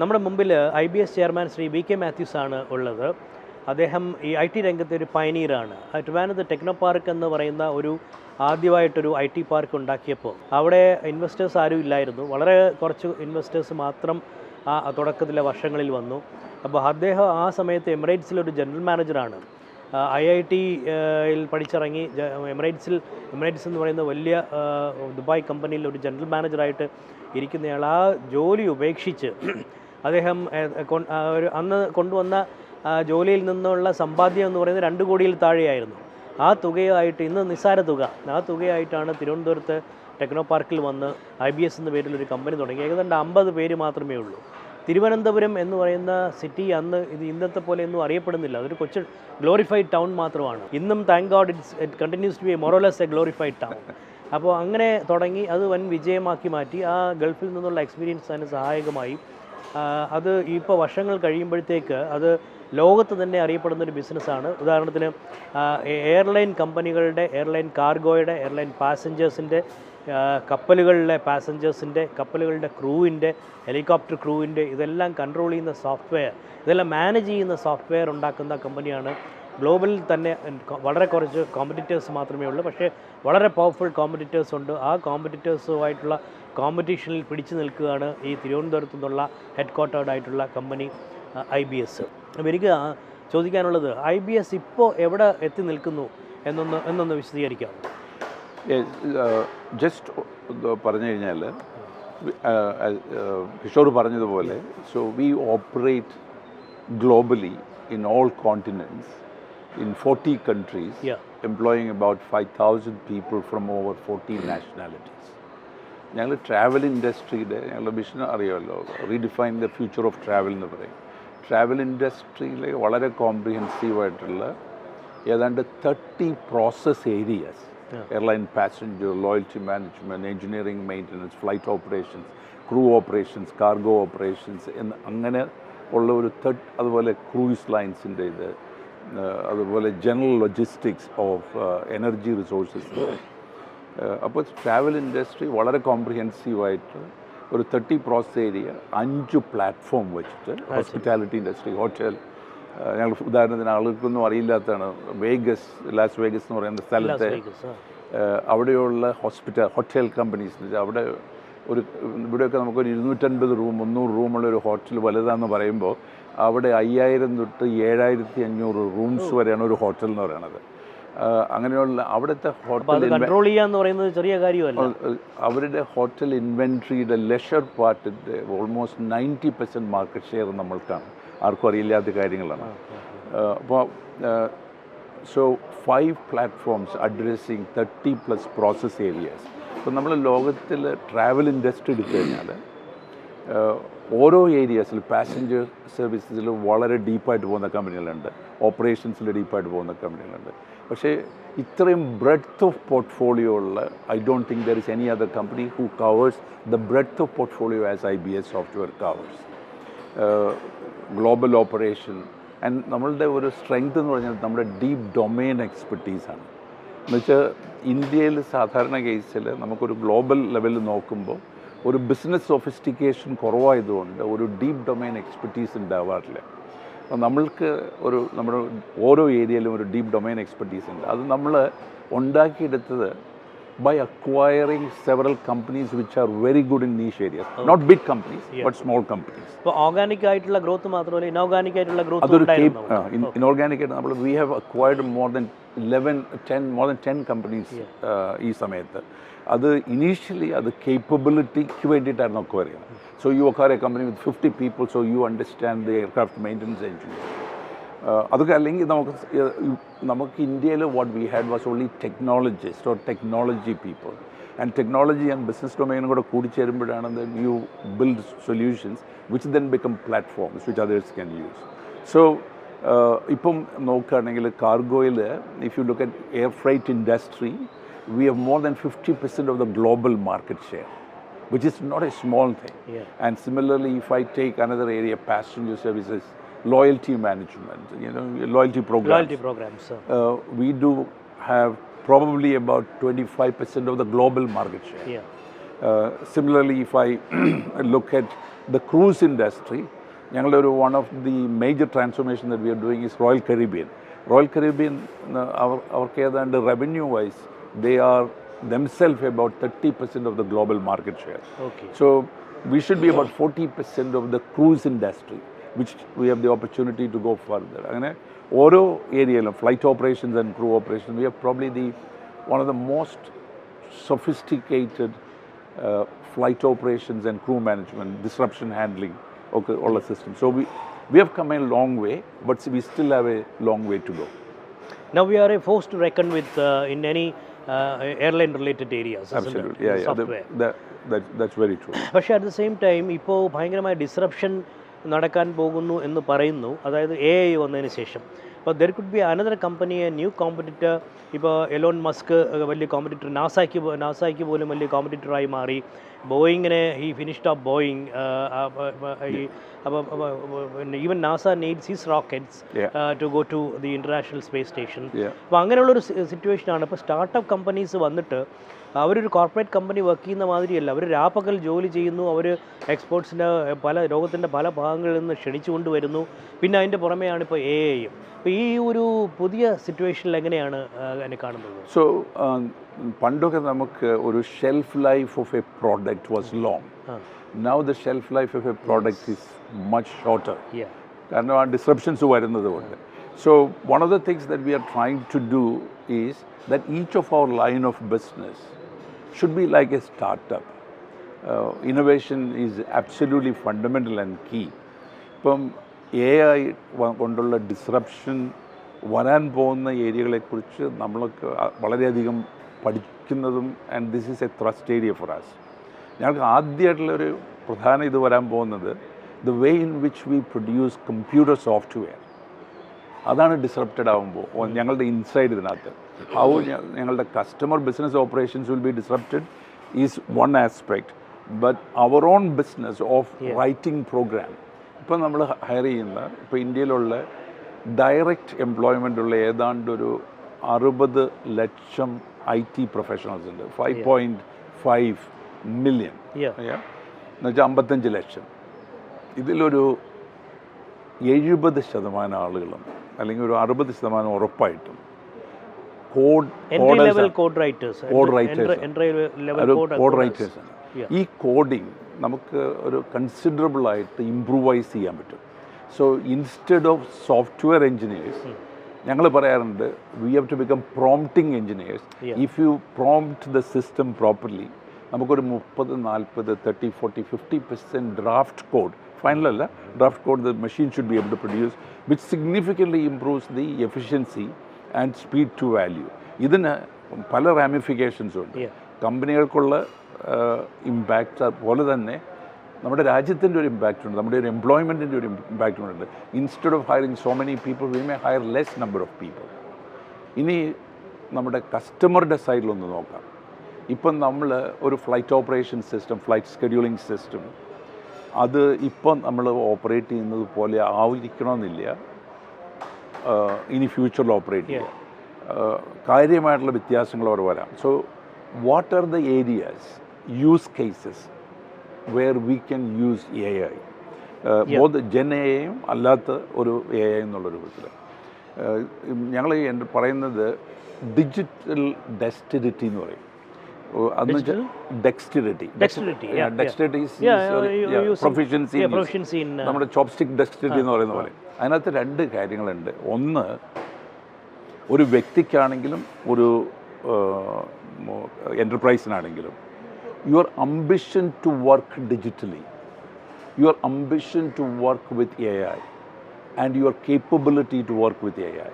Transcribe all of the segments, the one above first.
നമ്മുടെ മുമ്പിൽ I B S chairman Shri V K Mathews ആണ് ഉള്ളത്. അദ്ദേഹം ഈ ഐ ടി രംഗത്തെ ഒരു പയനീറാണ്. ട്രിവാനത്ത് ടെക്നോ പാർക്ക് എന്ന് പറയുന്ന ഒരു ആദ്യമായിട്ടൊരു ഐ ടി പാർക്ക് ഉണ്ടാക്കിയപ്പോൾ അവിടെ ഇൻവെസ്റ്റേഴ്സ് ആരും ഇല്ലായിരുന്നു. വളരെ കുറച്ച് ഇൻവെസ്റ്റേഴ്സ് മാത്രം ആ തുടക്കത്തിലെ വർഷങ്ങളിൽ വന്നു. അപ്പോൾ അദ്ദേഹം ആ സമയത്ത് എമിറേറ്റ്സിലൊരു ജനറൽ മാനേജറാണ്. ഐ ഐ ടിയിൽ പഠിച്ചിറങ്ങി എമിറേറ്റ്സിൽ എമിറേറ്റ്സ് എന്ന് പറയുന്ന വലിയ ദുബായ് കമ്പനിയിൽ ഒരു ജനറൽ മാനേജറായിട്ട് ഇരിക്കുന്നയാൾ ആ ജോലി ഉപേക്ഷിച്ച് അദ്ദേഹം ഒരു അന്ന് കൊണ്ടുവന്ന ജോലിയിൽ നിന്നുള്ള സമ്പാദ്യം എന്ന് പറയുന്നത് രണ്ട് കോടിയിൽ താഴെയായിരുന്നു. ആ തുകയായിട്ട് ഇന്ന് നിസ്സാര തുക. ആ തുകയായിട്ടാണ് തിരുവനന്തപുരത്ത് ടെക്നോ പാർക്കിൽ വന്ന് ഐ ബി എസ് എന്ന പേരിൽ ഒരു കമ്പനി തുടങ്ങി. ഏകദേശം അമ്പത് പേര് മാത്രമേ ഉള്ളൂ. തിരുവനന്തപുരം എന്ന് പറയുന്ന സിറ്റി അന്ന് ഇത് ഇന്നത്തെ പോലെ ഒന്നും അറിയപ്പെടുന്നില്ല. അതൊരു കൊച്ച് ഗ്ലോറിഫൈഡ് ടൗൺ മാത്രമാണ്. ഇന്നും thank God it's it continues to be more or less a glorified town അപ്പോൾ അങ്ങനെ തുടങ്ങി അത് വൻ വിജയമാക്കി മാറ്റി. ആ ഗൾഫിൽ നിന്നുള്ള എക്സ്പീരിയൻസ് അതിന് സഹായകമായി. അത് ഇപ്പോൾ വർഷങ്ങൾ കഴിയുമ്പോഴത്തേക്ക് അത് ലോകത്ത് തന്നെ അറിയപ്പെടുന്ന ഒരു ബിസിനസ്സാണ്. ഉദാഹരണത്തിന് എയർലൈൻ കമ്പനികളുടെ എയർലൈൻ കാർഗോയുടെ എയർലൈൻ പാസഞ്ചേഴ്സിന്റെ കപ്പലുകളിലെ പാസഞ്ചേഴ്സിന്റെ കപ്പലുകളുടെ ക്രൂവിന്റെ ഹെലികോപ്റ്റർ ക്രൂവിന്റെ ഇതെല്ലാം കൺട്രോൾ ചെയ്യുന്ന സോഫ്റ്റ്വെയർ ഇതെല്ലാം മാനേജ് ചെയ്യുന്ന സോഫ്റ്റ്വെയർ ഉണ്ടാക്കുന്ന കമ്പനിയാണ്. ഗ്ലോബലിൽ തന്നെ വളരെ കുറച്ച് കോമ്പറ്റീറ്റേഴ്സ് മാത്രമേ ഉള്ളൂ. പക്ഷേ വളരെ പവർഫുൾ കോമ്പറ്റീറ്റേഴ്സ് ഉണ്ട്. ആ കോമ്പറ്റീറ്റേഴ്സുമായിട്ടുള്ള കോമ്പറ്റീഷനിൽ പിടിച്ചു നിൽക്കുകയാണ് ഈ തിരുവനന്തപുരത്തു നിന്നുള്ള head company I B S അപ്പോൾ എനിക്ക് ചോദിക്കാനുള്ളത് ഐ ബി എസ് ഇപ്പോൾ എവിടെ എത്തി നിൽക്കുന്നു എന്നൊന്ന് എന്നൊന്ന് വിശദീകരിക്കാം ജസ്റ്റ് പറഞ്ഞു കഴിഞ്ഞാൽ കിഷോർ പറഞ്ഞതുപോലെ so we operate globally in all continents in forty countries employing employing about 5,000 people from over 14 nationalities. ഞങ്ങൾ ട്രാവൽ ഇൻഡസ്ട്രിയുടെ ഞങ്ങളുടെ മിഷൻ അറിയാമല്ലോ? Redefine the future of travel എന്ന് പറയും. ട്രാവൽ ഇൻഡസ്ട്രിയിലെ വളരെ കോംപ്രിഹെൻസീവായിട്ടുള്ള ഏതാണ്ട് thirty process areas airline passenger loyalty management engineering maintenance flight operations crew operations cargo operations എന്ന് അങ്ങനെ ഉള്ള ഒരു തേർട്ട് അതുപോലെ ക്രൂയിസ് ലൈൻസിന്റെ ഇത് അതുപോലെ general logistics of energy resources അപ്പോൾ ട്രാവൽ ഇൻഡസ്ട്രി വളരെ കോംപ്രിഹെൻസീവായിട്ട് ഒരു തേർട്ടി പ്രോസസ് ഏരിയ അഞ്ച് പ്ലാറ്റ്ഫോം വെച്ചിട്ട് ഹോസ്പിറ്റാലിറ്റി ഇൻഡസ്ട്രി ഹോട്ടൽ ഞങ്ങൾ ഉദാഹരണത്തിന് ആളുകൾക്കൊന്നും അറിയില്ലാത്തതാണ്. വേഗസ് ലാസ് വേഗസ് എന്ന് പറയുന്ന സ്ഥലത്തെ അവിടെയുള്ള ഹോസ്പിറ്റൽ ഹോട്ടൽ കമ്പനീസ് അവിടെ ഒരു ഇവിടെയൊക്കെ നമുക്കൊരു ഇരുന്നൂറ്റൻപത് റൂം മുന്നൂറ് റൂമുള്ള ഒരു ഹോട്ടൽ വലുതാന്ന് പറയുമ്പോൾ അവിടെ അയ്യായിരം തൊട്ട് ഏഴായിരത്തി അഞ്ഞൂറ് റൂംസ് വരെയാണ് ഒരു ഹോട്ടൽ എന്ന് പറയുന്നത് അങ്ങനെയുള്ള അവിടുത്തെ ഹോട്ടൽ കൺട്രോൾ ചെയ്യാന്ന് പറയുന്നത് ചെറിയ കാര്യമല്ല. അവരുടെ ഹോട്ടൽ ഇൻവെൻട്രിയുടെ leisure പാർട്ടിന്റെ almost ninety percent market share നമ്മൾക്കാണ് ആർക്കും അറിയില്ലാത്ത കാര്യങ്ങളാണ്. അപ്പോൾ so five platforms addressing thirty plus process areas അപ്പോൾ നമ്മൾ ലോകത്തിൽ ട്രാവൽ ഇൻഡസ്ട്രി എടുത്തു കഴിഞ്ഞാൽ ഓരോ ഏരിയാസിൽ പാസഞ്ചർ സർവീസസിൽ വളരെ ഡീപ്പായിട്ട് പോകുന്ന കമ്പനികളുണ്ട് ഓപ്പറേഷൻസിൽ ഡീപ്പായിട്ട് പോകുന്ന കമ്പനികളുണ്ട് പക്ഷേ ഇത്രയും ബ്രെഡ്ത്ത് ഓഫ് പോർട്ട്ഫോളിയോ ഉള്ള I don't think there is any other company who covers the breadth of portfolio as I B S software covers global operation and നമ്മളുടെ ഒരു സ്ട്രെങ്ത് എന്ന് പറഞ്ഞാൽ നമ്മുടെ ഡീപ്പ് ഡൊമെയിൻ എക്സ്പെർട്ടീസാണ് എന്നുവെച്ചാൽ ഇന്ത്യയിൽ സാധാരണ കേസിൽ നമുക്കൊരു ഗ്ലോബൽ ലെവലിൽ നോക്കുമ്പോൾ ഒരു ബിസിനസ് സൊഫിസ്റ്റിക്കേഷൻ കുറവായതുകൊണ്ട് ഒരു ഡീപ്പ് ഡൊമൈൻ എക്സ്പെർട്ടീസ് ഉണ്ടാവാറില്ല. അപ്പോൾ നമ്മൾക്ക് ഒരു നമ്മുടെ ഓരോ ഏരിയയിലും ഒരു ഡീപ്പ് ഡൊമൈൻ എക്സ്പെർട്ടീസ് ഉണ്ട്. അത് നമ്മൾ ഉണ്ടാക്കിയെടുത്തത് by acquiring several companies which are very good in niche areas. Not big companies, but small companies. So organic ആയിട്ടുള്ള ഗ്രോത്ത് മാത്രമല്ല ഇനോർഗാനിക് ആയിട്ടുള്ള ഗ്രോത്ത് അതൊരു inorganic ഇനോർഗാനിക് ആയിട്ട് നമ്മൾ we have acquired more than eleven ten more than ten companies ഈ സമയത്ത്. അത് initially അത് കേപ്പബിലിറ്റിക്ക് വേണ്ടിയിട്ടായിരുന്നു അക്വയർ ചെയ്യുന്നത്. So you acquire a company with fifty people so you understand the aircraft maintenance engineer അതൊക്കെ അല്ലെങ്കിൽ നമുക്ക് നമുക്ക് ഇന്ത്യയിൽ what we had was only technologist or technology people and technology and business ഡൊമൈനും കൂടെ കൂടിച്ചേരുമ്പോഴാണ് then you build solutions which then become platforms which others can use so ഇപ്പം നോക്കുകയാണെങ്കിൽ കാർഗോയിൽ if you look at air freight industry we have more than fifty percent of the global market share which is not a small thing and similarly if I take another area passenger services services, loyalty management, you know, loyalty programs, loyalty programmes uh, we do have probably about 25% of the global market share. Uh, similarly, if I look at the cruise industry ഞങ്ങളുടെ ഒരു one of the major transformation that we are doing is Royal Caribbean Royal Caribbean അവർ അവർക്ക് ഏതാണ്ട് revenue wise they are themself about thirty percent of the global market share okay So we should be about 40% of the cruise industry, which we have the opportunity to go further. അങ്ങനെ ഓരോ ഏരിയയിലും flight operations and crew operation we have probably the one of the most sophisticated uh, flight operations and crew management, disruption handling ഒക്കെ ഉള്ള system so we we have come a long way, but we still have a long way to go. Now we are a force to reckon with uh, in any uh, airline related areas. isn't it? Absolutely, yeah, In yeah. software. That, that, that, that's very true. പക്ഷേ at the same time ഇപ്പോൾ ഭയങ്കരമായ disruption നടക്കാൻ പോകുന്നു എന്ന് പറയുന്നു. അതായത് A I വന്നതിന് ശേഷം. അപ്പോൾ there could be another company a new competitor ഇപ്പോൾ എലോൺ മസ്ക് വലിയ കോമ്പറ്റിറ്റർ നാസായ്ക്ക് നാസായ്ക്ക് പോലും വലിയ കോമ്പറ്റിറ്ററായി മാറി. ബോയിങ്ങിനെ ഈ ഫിനിഷ്ഡ് ഓഫ് ബോയിങ് ഈ അപ്പോൾ even NASA needs his rockets to go to the International Space Station. അപ്പോൾ അങ്ങനെയുള്ളൊരു സിറ്റുവേഷനാണ് ഇപ്പോൾ സ്റ്റാർട്ടപ്പ് കമ്പനീസ് വന്നിട്ട് അവരൊരു കോർപ്പറേറ്റ് കമ്പനി വർക്ക് ചെയ്യുന്ന മാതിരിയല്ല. അവർ രാപ്പകൽ ജോലി ചെയ്യുന്നു. അവർ എക്സ്പോർട്സിന്റെ പല ലോകത്തിന്റെ പല ഭാഗങ്ങളിൽ നിന്ന് ക്ഷണിച്ചു കൊണ്ടുവരുന്നു. പിന്നെ അതിന്റെ പുറമെയാണ് ഇപ്പോൾ എ ഐയും അപ്പോൾ ഈ ഒരു പുതിയ സിറ്റുവേഷനിൽ എങ്ങനെയാണ് എന്നെ കാണുന്നത്? സോ പണ്ടൊക്കെ നമുക്ക് ഒരു shelf life of a product was long now the shelf life of a product is much shorter കാരണം ആ ഡിസ്ക്രിപ്ഷൻസ് വരുന്നത് കൊണ്ട്. So one of the things that we are trying to do is that each of our line of business should like a startup. Uh, innovation is absolutely fundamental and key. ഇപ്പം A I കൊണ്ടുള്ള disruption വരാൻ പോകുന്ന ഏരിയകളെക്കുറിച്ച് നമ്മളൊക്കെ വളരെയധികം പഠിക്കുന്നതും and this is a thrust area for us ഞങ്ങൾക്ക് ആദ്യമായിട്ടുള്ള ഒരു പ്രധാന ഇത് വരാൻ പോകുന്നത് the way in which we produce computer software അതാണ് ഡിസ്റപ്റ്റഡ് ആകുമ്പോൾ ഞങ്ങളുടെ ഇൻസൈഡ് ഇതിനകത്ത് ഹൗ ഞങ്ങളുടെ customer business operations will be disrupted is one aspect but our own business of writing program ഇപ്പം നമ്മൾ ഹയർ ചെയ്യുന്ന ഇപ്പോൾ ഇന്ത്യയിലുള്ള ഡയറക്റ്റ് എംപ്ലോയ്മെന്റ് ഉള്ള ഏതാണ്ട് ഒരു അറുപത് ലക്ഷം ഐ ടി പ്രൊഫഷണൽസ് ഉണ്ട്. Five point five million. എന്നുവെച്ചാൽ അമ്പത്തഞ്ച് ലക്ഷം. ഇതിലൊരു എഴുപത് ശതമാനം ആളുകളും അല്ലെങ്കിൽ ഒരു അറുപത് ശതമാനം ഉറപ്പായിട്ടും code code writers code writers ഈ കോഡിങ് നമുക്ക് ഒരു കൺസിഡറബിൾ ആയിട്ട് ഇംപ്രൂവൈസ് ചെയ്യാൻ പറ്റും. So instead of software engineers ഞങ്ങൾ പറയാറുണ്ട് we have to become prompting engineers. If you prompt the system properly നമുക്കൊരു മുപ്പത് നാൽപ്പത് thirty forty fifty percent draft code അല്ല draft code the machine should be able to produce which significantly improves the efficiency and speed to value ഇതിന് പല റാമിഫിക്കേഷൻസും ഉണ്ട്. കമ്പനികൾക്കുള്ള impact അതുപോലെ തന്നെ നമ്മുടെ രാജ്യത്തിന്റെ ഒരു ഇമ്പാക്റ്റ് ഉണ്ട്. നമ്മുടെ ഒരു എംപ്ലോയ്മെന്റിന്റെ ഒരു ഇമ്പാക്റ്റ് ഉണ്ട്. Instead of hiring so many people we may hire less number of people ഇനി നമ്മുടെ കസ്റ്റമറുടെ സൈഡിലൊന്ന് നോക്കാം. ഇപ്പം നമ്മൾ ഒരു flight operation system flight scheduling system അത് ഇപ്പം നമ്മൾ ഓപ്പറേറ്റ് ചെയ്യുന്നത് പോലെ ആയിരിക്കണമെന്നില്ല. ഇനി ഫ്യൂച്ചറിൽ ഓപ്പറേറ്റ് ചെയ്യുക കാര്യമായിട്ടുള്ള വ്യത്യാസങ്ങൾ അവർ വരാം. So what are the areas use cases where we can use A I ബോധ ജൻ എ ഐയും അല്ലാത്ത ഒരു എ ഐ എന്നുള്ള രൂപത്തിൽ ഞങ്ങൾ പറയുന്നത് ഡിജിറ്റൽ ഡെസ്റ്റിഡിറ്റി എന്ന് പറയും. പ്രൊഫിഷ്യൻസി uh, നമ്മുടെ ചോപ്സ്റ്റിക് ഡെക്സ്റ്റിറ്റി എന്ന് പറയുന്ന പോലെ. അതിനകത്ത് രണ്ട് കാര്യങ്ങളുണ്ട്. ഒന്ന് ഒരു വ്യക്തിക്കാണെങ്കിലും ഒരു എന്റർപ്രൈസിനാണെങ്കിലും your ambition to work digitally your ambition to work with A I and your capability to work with A I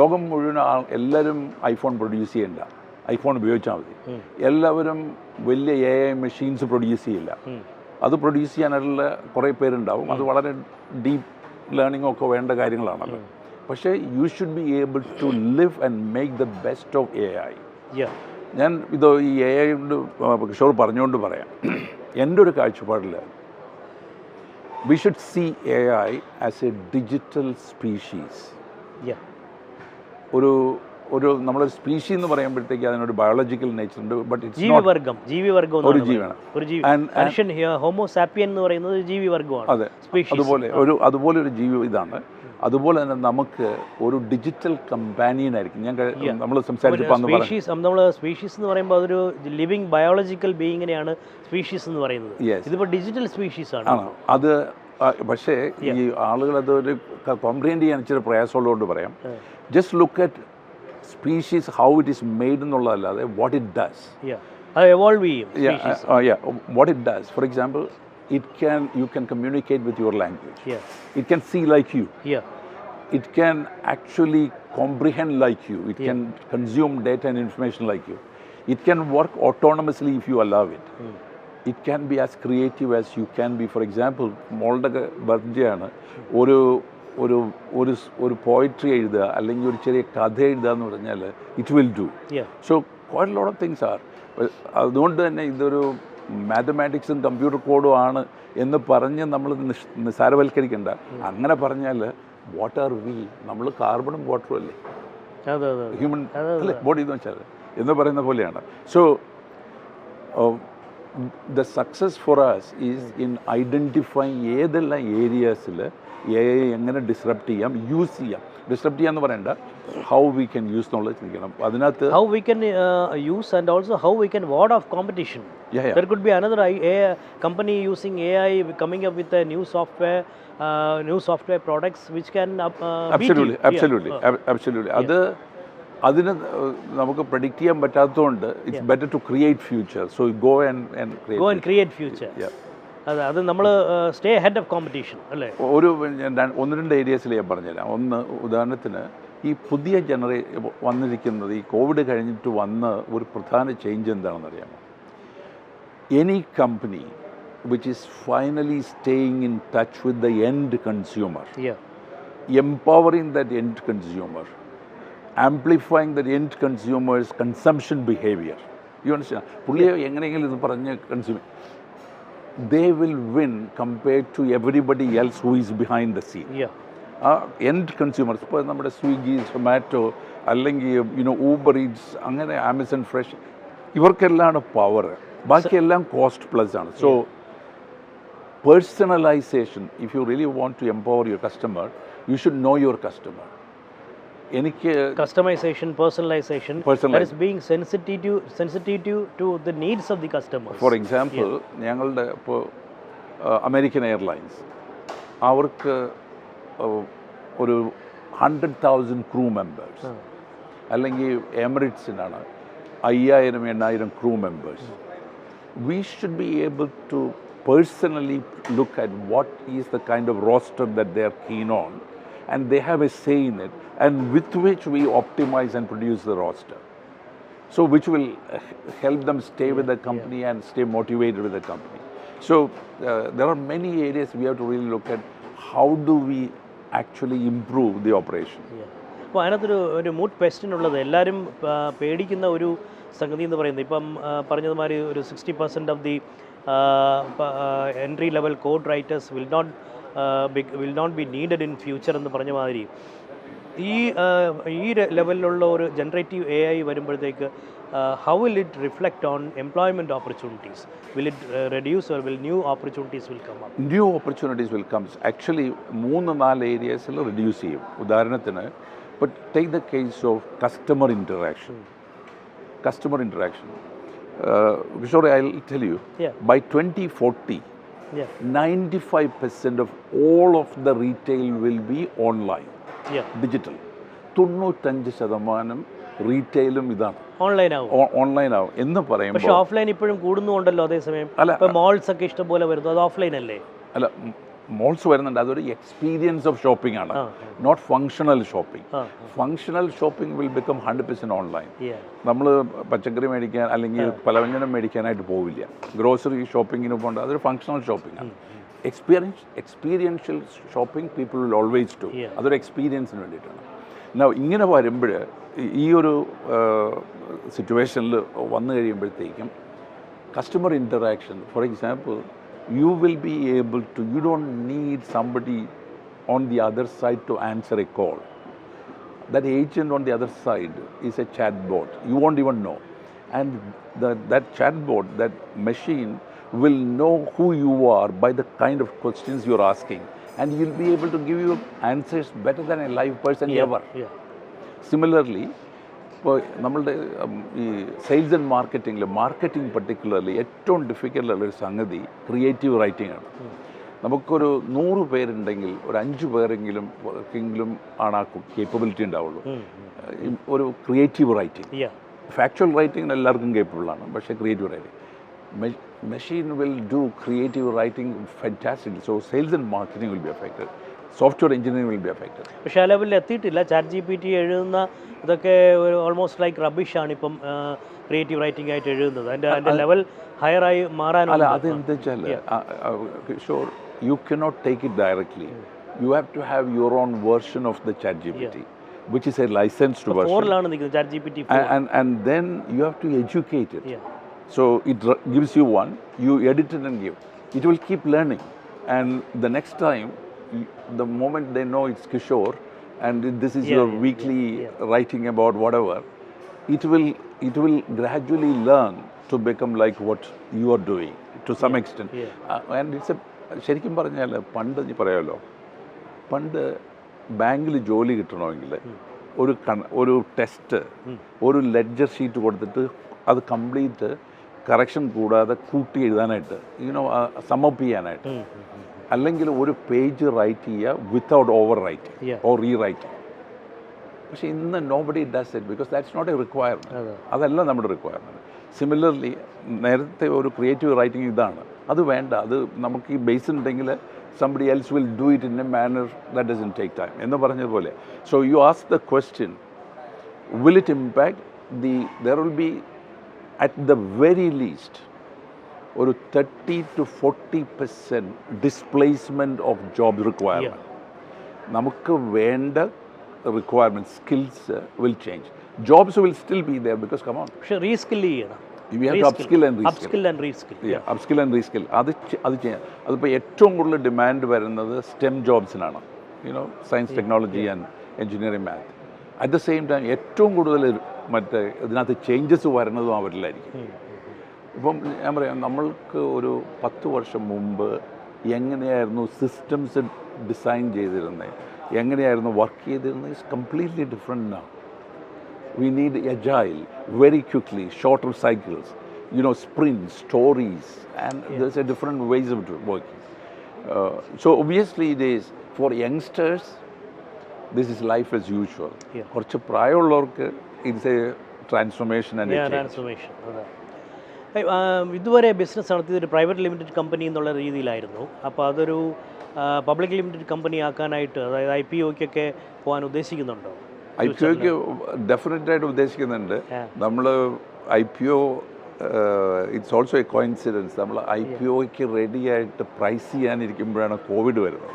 ലോകം മുഴുവൻ എല്ലാവരും ഐഫോൺ പ്രൊഡ്യൂസ് ചെയ്യണ്ട. ഐഫോൺ ഉപയോഗിച്ചാൽ മതി. എല്ലാവരും വലിയ എ ഐ മെഷീൻസ് പ്രൊഡ്യൂസ് ചെയ്യില്ല. അത് പ്രൊഡ്യൂസ് ചെയ്യാനുള്ള കുറേ പേരുണ്ടാവും. അത് വളരെ ഡീപ്പ് ലേണിംഗ് ഒക്കെ വേണ്ട കാര്യങ്ങളാണല്ലോ പക്ഷേ you should be able to live and make the best of A I ഞാൻ ഇത് ഈ എ ഐ കൊണ്ട് കിഷോർ പറഞ്ഞുകൊണ്ട് പറയാം. എന്റെ ഒരു കാഴ്ചപ്പാടിൽ we should see A I as a digital species ഒരു ഒരു നമ്മളൊരു സ്പീഷി എന്ന് പറയുമ്പോഴത്തേക്ക് അതിനൊരു ബയോളജിക്കൽ നേച്ചർ ഉണ്ട് ബട്ട് ജീവിവർഗം ജീവിവർഗം ഒരു ജീവിയാണ്. ഒരു ജീവി മനുഷ്യൻ ഹോമോസാപ്പിയൻ എന്ന് പറയുന്നത് ജീവിവർഗമാണ്. അതെ. അതുപോലെ ഒരു അതുപോലെ ഒരു ജീവി ഇതാണ്. അതുപോലെ തന്നെ നമുക്ക് ഒരു ഡിജിറ്റൽ കമ്പാനിയൻ ആയിരിക്കും. ഞാൻ നമ്മൾ സ്പീഷീസ് നമ്മൾ സ്പീഷീസ് എന്ന് പറയുമ്പോൾ അതൊരു ലിവിങ് ബയോളജിക്കൽ ബീയിങ്ങിനെയാണ് സ്പീഷീസ് എന്ന് പറയുന്നത്. ഇതിപ്പോൾ ഡിജിറ്റൽ സ്പീഷീസ് ആണ്. ആണ്? അത് പക്ഷേ ഈ ആളുകൾ അതൊരു കോംപ്രിഹെൻഡ് ചെയ്യാൻ ഇച്ചിരി പ്രയാസമുള്ളതുകൊണ്ട് പറയാം. Just look at Species how it is made എന്നുള്ളതല്ലാതെ വാട്ട് ഇറ്റ് ഡസ് Yeah. അത് എവോൾവ് ചെയ്യും Yeah, uh, uh, yeah. What it does, for example, it can you can communicate with your language. Yeah. It can see like you. Yeah. It can actually comprehend like you. It can consume data and information like you. It can work autonomously if you allow it. It can be as creative as you can be. For example, മോളുടെ birthday ആണ് ഒരു ഒരു ഒരു ഒരു poetry എഴുതുക അല്ലെങ്കിൽ ഒരു ചെറിയ കഥ എഴുതുക എന്ന് പറഞ്ഞാൽ it will do so quite lot of things are അതുകൊണ്ട് തന്നെ ഇതൊരു മാത്തമാറ്റിക്സും കമ്പ്യൂട്ടർ കോഡും ആണ് എന്ന് പറഞ്ഞ് നമ്മൾ നിസ്സാരവൽക്കരിക്കേണ്ട. അങ്ങനെ പറഞ്ഞാൽ വാട്ട് ആർ വി നമ്മൾ കാർബണും വാട്ടറും അല്ലേ. ഹ്യൂമൻ അല്ലേ? ബോഡി എന്ന് വെച്ചാൽ എന്ന് പറയുന്ന പോലെയാണ്. So the success for us is in identify ഏതെല്ലാം ഏരിയാസിൽ എ എങ്ങനെ ഡിസ്റപ്റ്റ് ചെയ്യാം യൂസ് ചെയ്യാം ഡിസ്റപ്റ്റ് ചെയ്യാന്ന് പറയണ്ട ഹൗ വി ക്യാൻ യൂസ് എന്നുള്ളത് ചിന്തിക്കണം അതിനകത്ത് how we can uh, use and also how we can ward off competition. Yeah, yeah. There could be another I- A, company using AI coming up with a new software, uh, new software products which can up, uh, beat absolutely. Absolutely. Uh, absolutely അത് അതിന് നമുക്ക് predict ചെയ്യാൻ പറ്റാത്തതുകൊണ്ട് it's better to create future so go and and go അത് അത് നമ്മൾ stay head of competition അല്ലേ ഒരു ഒന്ന് രണ്ട് ഏരിയാസിൽ ഞാൻ പറഞ്ഞുതരാം ഒന്ന് ഉദാഹരണത്തിന് ഈ പുതിയ ജനറേ വന്നിരിക്കുന്നത് ഈ കോവിഡ് കഴിഞ്ഞിട്ട് വന്ന ഒരു പ്രധാന ചേഞ്ച് എന്താണെന്ന് അറിയാമോ any company which is finally staying in touch with the end consumer Yeah. empowering end consumer amplifying amplifying end consumers consumption behaviour you understand? പുള്ളിയെ എങ്ങനെയെങ്കിലും ഇത് പറഞ്ഞ് consume they will win compared to everybody else who is behind the scene Yeah. ആ end consumers ഇപ്പോൾ നമ്മുടെ സ്വിഗ്ഗി സൊമാറ്റോ അല്ലെങ്കിൽ you know Uber Eats അങ്ങനെ Amazon Fresh ഇവർക്കെല്ലാം പവർ ബാക്കിയെല്ലാം കോസ്റ്റ് പ്ലസ് ആണ്. So personalisation if you really want to empower your customer you should know your customer എനിക്ക് customisation personalisation sensitive is being sensitive, sensitive to the needs of the customers. For example ഞങ്ങളുടെ ഇപ്പോൾ American airlines അവർക്ക് ഒരു hundred thousand crew members. അല്ലെങ്കിൽ എമിറേറ്റ്സിനാണ് അയ്യായിരം എണ്ണായിരം crew members we should be able to personally look at what is the kind of roster that they are keen on and they have a say in it and with which we optimize and produce the roster. so which will uh, help them stay with the company yeah. and stay motivated with the company so uh, there are many areas we have to really look at how do we actually improve the operation അപ്പോൾ അതിനകത്തൊരു ഒരു mood question ഉള്ളത് എല്ലാവരും പേടിക്കുന്ന ഒരു സംഗതി എന്ന് പറയുന്നത് ഇപ്പം പറഞ്ഞതുമാതിരി ഒരു sixty percent of the entry level code writers will not will not be needed in future എന്ന് പറഞ്ഞ മാതിരി. ഈ ഈ ലെവലിലുള്ള ഒരു ജനറേറ്റീവ് എ ഐ വരുമ്പോഴത്തേക്ക് how will it reflect on employment opportunities will it reduce or will new opportunities will come new opportunities will comes actually മൂന്ന് നാല് ഏരിയാസിൽ റിഡ്യൂസ് ചെയ്യും. ഉദാഹരണത്തിന് but take the case of customer interaction customer interaction Kishore I tell you. By twenty forty Yeah, 95% of all of the retail will be online, yeah. digital. തൊണ്ണൂറ്റഞ്ച് ശതമാനം റീറ്റെയിലും ഇതാണ്. Online ആവും. Online ആവും. എന്ന് പക്ഷെ പറയുമ്പോൾ ഓഫ്ലൈൻ ഇപ്പോഴും കൂടുന്നുണ്ടല്ലോ അതേസമയം. അല്ല, മോൾസ് ഒക്കെ ഇഷ്ടംപോലെ വരുന്നു. അത് ഓഫ്ലൈൻ അല്ലേ? അല്ല മോൾസ് വരുന്നുണ്ട്. അതൊരു എക്സ്പീരിയൻസ് ഓഫ് ഷോപ്പിംഗ് ആണ്. Not functional shopping functional shopping will become hundred percent online നമ്മൾ പച്ചക്കറി മേടിക്കാൻ അല്ലെങ്കിൽ പലവ്യഞ്ജനം മേടിക്കാനായിട്ട് പോവില്ല. ഗ്രോസറി ഷോപ്പിങ്ങിന് പോകേണ്ട. അതൊരു ഫങ്ഷണൽ ഷോപ്പിംഗ് ആണ്. Experience experiential shopping people will always to അതൊരു എക്സ്പീരിയൻസിന് വേണ്ടിയിട്ടാണ്. എന്നാ ഇങ്ങനെ വരുമ്പോൾ ഈ ഒരു സിറ്റുവേഷനിൽ വന്നു കഴിയുമ്പോഴത്തേക്കും customer interaction for example you will be able to, you don't need somebody on the other side to answer a call. That agent on the other side is a chatbot. You won't even know. And the, that chatbot, that machine, will know who you are by the kind of questions you're asking. And you'll be able to give you answers better than a live person yeah, ever. Yeah. Similarly, ഇപ്പോൾ നമ്മളുടെ ഈ sales and മാർക്കറ്റിങ്ങിൽ marketing particularly ഏറ്റവും ഡിഫിക്കൽട്ടുള്ള ഒരു സംഗതി creative writing ആണ്. നമുക്കൊരു നൂറ് പേരുണ്ടെങ്കിൽ ഒരു അഞ്ച് പേരെങ്കിലും വർക്കെങ്കിലും ആണ് ആ കേപ്പബിലിറ്റി ഉണ്ടാവുള്ളൂ ഒരു ക്രിയേറ്റീവ് റൈറ്റിംഗ്. ഫാക്ച്വൽ റൈറ്റിംഗ് എല്ലാവർക്കും കേപ്പബിളാണ് പക്ഷേ creative writing machine will do creative writing fantastic so sales and marketing will be affected software engineering will be affected പക്ഷേ ആ ലെവലിൽ എത്തിയിട്ടില്ല. ചാറ്റ് ജി പി ടി എഴുതുന്ന ഇതൊക്കെ ഒരു ഓൾമോസ്റ്റ് ലൈക്ക് റബ്ബിഷ് ആണ് ഇപ്പം ക്രിയേറ്റീവ് റൈറ്റിംഗ് ആയിട്ട് എഴുതുന്നത്. അതിന്റെ അതിന്റെ ലെവൽ ഹയറായി അല്ല അത് എന്താ വെച്ചാൽ sure you cannot take it directly you have to have your own version of the chat G P T which is a licensed version ഫോറിലാണ് നിൽക്കുന്നത് chat G P T and and then you have to educate it. Yeah. so it gives you one you edit it and give. It will keep learning. And the next time the moment they know it's kishore and this is Yeah, your yeah, weekly yeah, writing about whatever it will it will gradually learn to become like what you are doing to some extent yeah. Uh, and it's a ശരിക്കും പറഞ്ഞാൽ പണ്ട് പറയാമല്ലോ പണ്ട് ബാങ്കിൽ ജോലി കിട്ടണമെങ്കിൽ ഒരു കൺ ഒരു ടെസ്റ്റ് ഒരു ലെഡ്ജർ ഷീറ്റ് കൊടുത്തിട്ട് അത് കംപ്ലീറ്റ് കറക്ഷൻ കൂടാതെ കൂട്ടി എഴുതാനായിട്ട് യുനോ സമപ്പ് ചെയ്യാനായിട്ട് അല്ലെങ്കിൽ ഒരു പേജ് റൈറ്റ് ചെയ്യുക without overwrite or rewrite പക്ഷേ ഇന്ന് nobody does it because that's not a requirement അതെ. അതല്ല നമ്മുടെ റിക്വയർമെന്റ് സിമിലർലി നേരത്തെ ഒരു ക്രിയേറ്റീവ് റൈറ്റിംഗ് ഇതാണ്. അത് വേണ്ട. അത് നമുക്ക് ഈ ബേസ് ഉണ്ടെങ്കിൽ somebody else will do it in a manner that doesn't take time എന്ന് പറഞ്ഞതുപോലെ. So you ask the question will it impact the there will be at the very least ഒരു thirty to forty percent displacement of job requirement നമുക്ക് വേണ്ട requirement skills will change jobs will still be there because come on പക്ഷേ reskill ചെയ്യണം. Upskill and റീസ്കിൽ അത് അത് ചെയ്യാം. അതിപ്പോൾ ഏറ്റവും കൂടുതൽ ഡിമാൻഡ് വരുന്നത് STEM ജോബ്സിനാണ് you know science technology and engineering math at the same time ഏറ്റവും കൂടുതൽ മറ്റേ ഇതിനകത്ത് ചേഞ്ചസ് വരുന്നതും അവരിലായിരിക്കും. ഇപ്പം ഞാൻ പറയാം നമ്മൾക്ക് ഒരു പത്ത് വർഷം മുമ്പ് എങ്ങനെയായിരുന്നു സിസ്റ്റംസ് ഡിസൈൻ ചെയ്തിരുന്നത് എങ്ങനെയായിരുന്നു വർക്ക് ചെയ്തിരുന്നത് is completely different need agile very quickly shorter cycles you know sprints stories and there's a different ways of do- working uh, so obviously it is for youngsters this is life as usual Yeah. കുറച്ച് പ്രായമുള്ളവർക്ക് it's a transformation and transformation ഇതുവരെ business നടത്തിയത് ഒരു private limited company എന്നുള്ള രീതിയിലായിരുന്നു. അപ്പോൾ അതൊരു public limited company ആക്കാനായിട്ട് അതായത് ഐ പി ഒക്കൊക്കെ പോകാൻ ഉദ്ദേശിക്കുന്നുണ്ടോ? ഐ പി ഒക്ക് ഡെഫിനറ്റ് ആയിട്ട് ഉദ്ദേശിക്കുന്നുണ്ട്. നമ്മൾ I P O it's also a coincidence നമ്മൾ ഐ പി ഒക്ക് റെഡി ആയിട്ട് പ്രൈസ് ചെയ്യാനിരിക്കുമ്പോഴാണ് കോവിഡ് വരുന്നത്.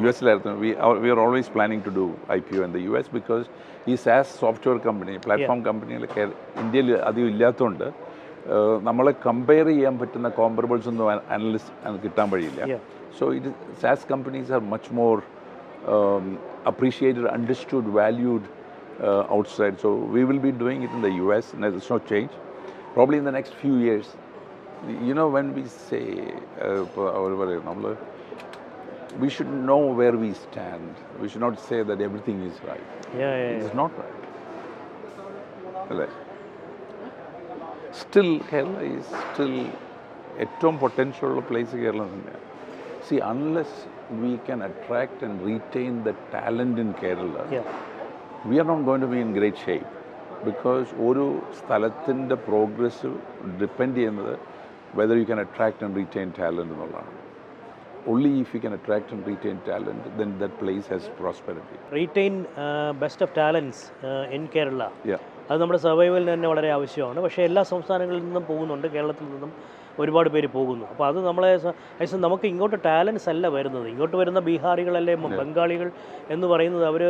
U എസിലായിരുന്നു. We we are always planning to do I P O in the U S because ഈ സാസ് സോഫ്റ്റ്വെയർ കമ്പനി പ്ലാറ്റ്ഫോം കമ്പനികളൊക്കെ ഇന്ത്യയിൽ അധികം ഇല്ലാത്തതുകൊണ്ട് നമ്മളെ കമ്പയർ ചെയ്യാൻ പറ്റുന്ന കോമ്പറബിൾസ് ഒന്നും അനലിസ്റ്റ് കിട്ടാൻ വഴിയില്ല Yeah. So it SaaS companies are much more appreciated, understood, valued uh, outside. So we will be doing it in the US, and there's no change. Probably in the next few years. You know, when we say, uh, പ- അവർ പറയും, നമ്മൾ we should know where we stand. We should not say that everything is right. Yeah, yeah, It yeah. is not right. Still Kerala is still ഏറ്റവും potential ഉള്ള place Keralam തന്നെയാണ്. See unless we can attract and retain the talent in Kerala. We are not going to be in great shape because ഒരു സ്ഥലത്തിന്റെ progress depend ചെയ്യുന്നത് whether you can attract and retain talent എന്നുള്ളതാണ്. Only if you can attract and retain talent then that place has prosperity. Retain best of talents in Kerala yeah. അത് നമ്മുടെ സർവൈവലിന് തന്നെ വളരെ ആവശ്യമാണ്. പക്ഷേ എല്ലാ സംസ്ഥാനങ്ങളിൽ നിന്നും പോകുന്നുണ്ട്. കേരളത്തിൽ നിന്നും ഒരുപാട് പേര് പോകുന്നു. അപ്പോൾ അത് നമ്മളെ സ- നമുക്ക് ഇങ്ങോട്ട് ടാലൻസ് അല്ല വരുന്നത്. ഇങ്ങോട്ട് വരുന്ന ബീഹാറികളല്ലേ ബംഗാളികൾ എന്ന് പറയുന്നത് അവർ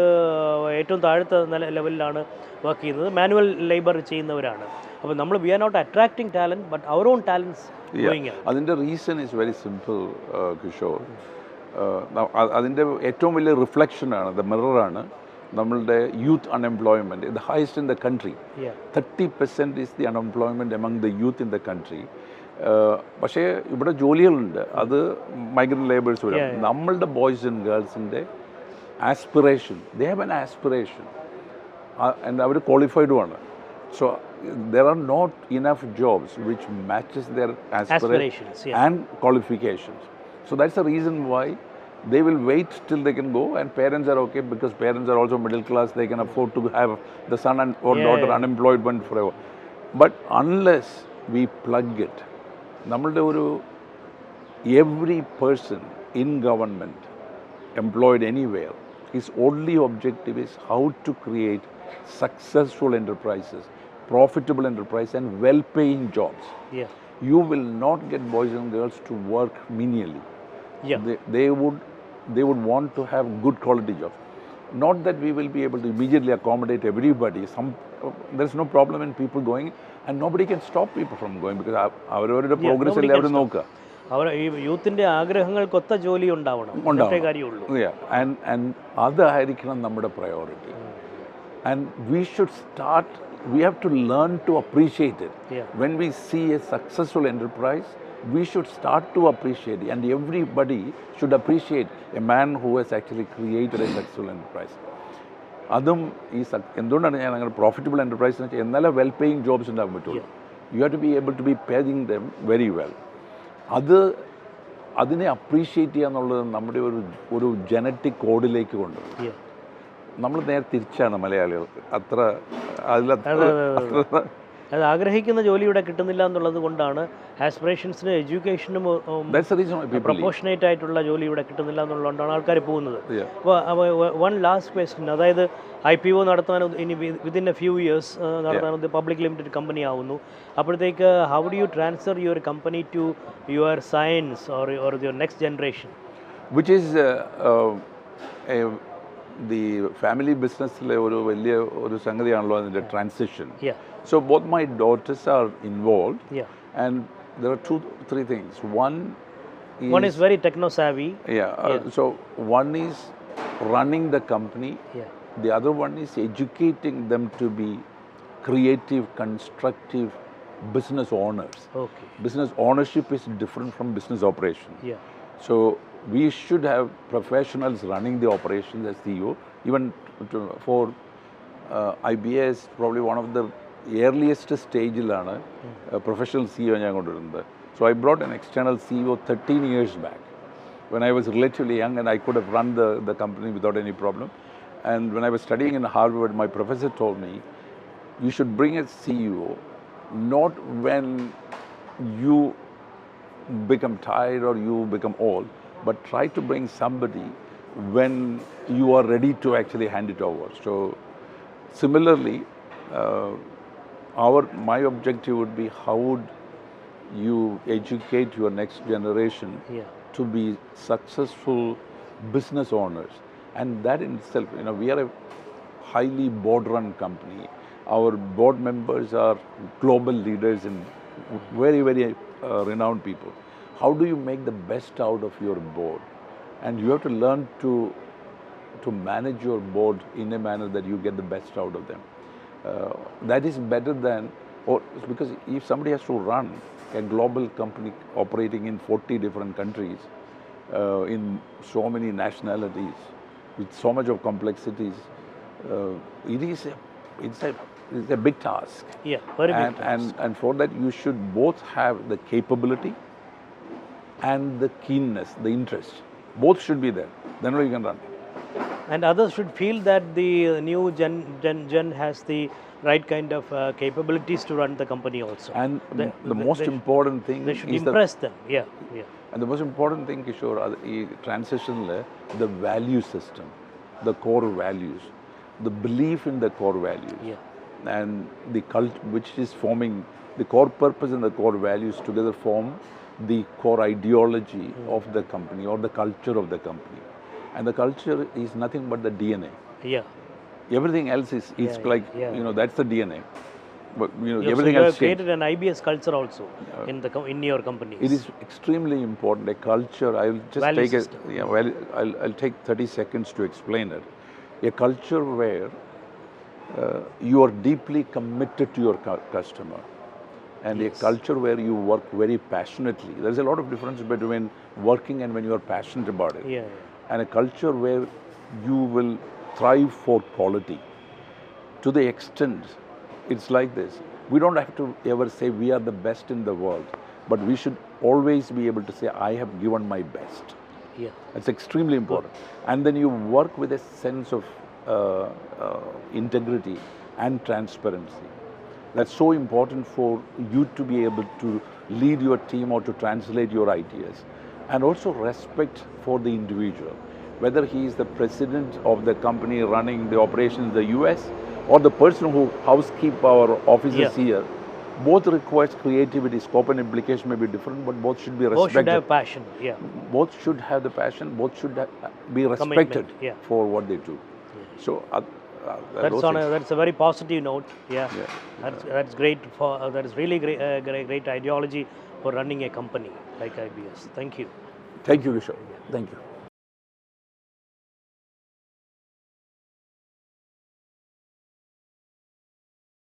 ഏറ്റവും താഴത്തെ നില ലെവലിലാണ് വർക്ക് ചെയ്യുന്നത്. മാനുവൽ ലേബർ ചെയ്യുന്നവരാണ്. അപ്പോൾ നമ്മൾ we are not attracting talent but our own talents അതിന്റെ reason is very simple Kishore. അതിന്റെ ഏറ്റവും വലിയ റിഫ്ലക്ഷനാണ് ദ മിററാണ് നമ്മളുടെ youth unemployment the highest in the country. Thirty percent is the unemployment among the youth in the country പക്ഷേ ഇവിടെ ജോലികളുണ്ട്. അത് മൈഗ്രന്റ് ലേബേഴ്സ് വരും. നമ്മളുടെ boys and ഗേൾസിന്റെ aspiration they have an aspiration and our ക്വാളിഫൈഡുമാണ് so there are not enough jobs which matches their Aspirations, and qualifications so that's that's reason why why they will wait till they can go, and parents are okay because parents are also middle class. They can afford to have the son and or Yeah, daughter yeah. unemployed one forever. But unless we plug it, നമ്മളുടെ ഒരു every person in government employed anywhere his only objective is how to create successful enterprises profitable enterprise and well-paying jobs Yeah. you will not get boys and girls to work menially. Yeah. They, they would want to have good quality job. Not that we will be able to immediately accommodate everybody. Some there is no problem in people going, and nobody can stop people from going because അവരവരുടെ progress എല്ലാവരും നോക്കുക അവർ ഈ യൂത്തിന്റെ ആഗ്രഹങ്ങൾക്കൊത്ത ജോലി ഉണ്ടാവണം കാര്യമുള്ളൂ and അതായിരിക്കണം നമ്മുടെ priority and we should start we have to learn to appreciate it when we see a successful enterprise, we should start to appreciate and everybody should appreciate a man who has actually created a successful enterprise. അതും ഈ എന്തുകൊണ്ടാണ് ഞാൻ അങ്ങനെ profitable enterprise എന്ന് വെച്ചാൽ എന്നാലേ well paying jobs ഉണ്ടാകാൻ പറ്റുള്ളൂ you have to be able to be paying them very well അത് അതിനെ അപ്രീഷിയേറ്റ് ചെയ്യുക എന്നുള്ളത് നമ്മുടെ ഒരു ഒരു ജനറ്റിക് കോഡിലേക്ക് കൊണ്ടുവരും. നമ്മൾ നേരെ തിരിച്ചാണ് മലയാളികൾക്ക്. അത്ര അതിലത്ര അതെ, അതെ, അതെ. അത്ര അത് ആഗ്രഹിക്കുന്ന ജോലി ഇവിടെ കിട്ടുന്നില്ല എന്നുള്ളത് കൊണ്ടാണ് ആസ്പിറേഷൻസിനും എഡ്യൂക്കേഷനും. പ്രൊപ്പോഷനേറ്റ് ആയിട്ടുള്ള ജോലി ഇവിടെ കിട്ടുന്നില്ല എന്നുള്ളതുകൊണ്ടാണ് ആൾക്കാർ പോകുന്നത്. അപ്പോൾ വൺ ലാസ്റ്റ് ക്വസ്റ്റ്യൻ അതായത് ഐ പി ഒ നടത്താൻ ഇനി വിതിൻ എ ഫ്യൂ ഇയേഴ്സ് നടത്താൻ പബ്ലിക് ലിമിറ്റഡ് കമ്പനി ആവുന്നു. അപ്പോഴത്തേക്ക് how do you transfer your company to your scions or or your next generation which is uh, uh, a, the family ബിസിനസ്സിലെ ഒരു വലിയ ഒരു സംഗതിയാണല്ലോ അതിൻ്റെ transition yeah so both my daughters are involve yeah and there are two three things one one is very techno savvy yeah, uh, so one is running the company yeah the other one is educating them to be creative constructive business owners okay business ownership is different from business operation yeah So we should have professionals running the operations as CEO. Even to, for uh, IBS, probably one of the earliest സ്റ്റേജിലാണ് professional CEO ഞാൻ കൊണ്ടുവരുന്നത് so I brought an external CEO thirteen years back when I was relatively young and I could have run the, the company without any problem. And when I was studying in Harvard, my professor told me, you should bring a CEO not when you become tired or you become old, but try to bring somebody when you are ready to actually hand it over. So, similarly, uh, our my objective would be how would you educate your next generation yeah to be successful business owners. And that in itself, you know, we are a highly board run company. Our board members are global leaders and very, very uh, renowned people how do you make the best out of your board? And you have to learn to, to manage your board in a manner that you get the best out of them. Uh, that is better than, or because if somebody has to run a global company operating in 40 different countries, uh, in so many nationalities, with so much of complexities, uh, it is a, it's a it's a big task. Yeah, very and, big task. And, and for that, you should both have the capability and the keenness, the interest. Both should be there. Then only you can run. And others should feel that the uh, new gen, gen, gen has the right kind of uh, capabilities to run the company also. And the, most they, important thing they should impress them. Yeah, yeah. And the most important thing, Kishore, transition the value system, the core values, the belief in the core values, yeah. and the cult which is forming the core purpose and the core values together form the core ideology of the company or the culture of the company. And the culture is nothing but the DNA. Yeah. Everything else is it's Yeah, like yeah. you know that's the DNA. But you know Yeah, so everything you else created an IBS culture also in the com- in your companies. It is extremely important. A culture. I will just Value take system. a yeah. Well, I'll, I'll take 30 seconds to explain it. a culture where uh, you are deeply committed to your cu- customer and a culture where you work very passionately. There's a lot of difference between working and when you are passionate about it. Yeah, And a culture where you will thrive for quality to the extent it's like this. We don't have to ever say we are the best in the world, but we should always be able to say, I have given my best. yeah, yeah. That's extremely important. And then you work with a sense of uh, uh, integrity and transparency. That's so important for you to be able to lead your team or to translate your ideas. And also respect for the individual, whether he is the president of the company running the operations in the US or the person who housekeep our offices Yeah. here. Both requires creativity. Scope and implication may be different, but both should be respected Both should have passion. Yeah, both should have the passion, both should be respected yeah. for what they do. So, uh, uh, that's those on a, that's a very positive note. Yeah, Yeah. that's that's great for uh, that is really great, uh, great great ideology for running a company like IBS. Thank you. Thank you, Kishore. Thank you.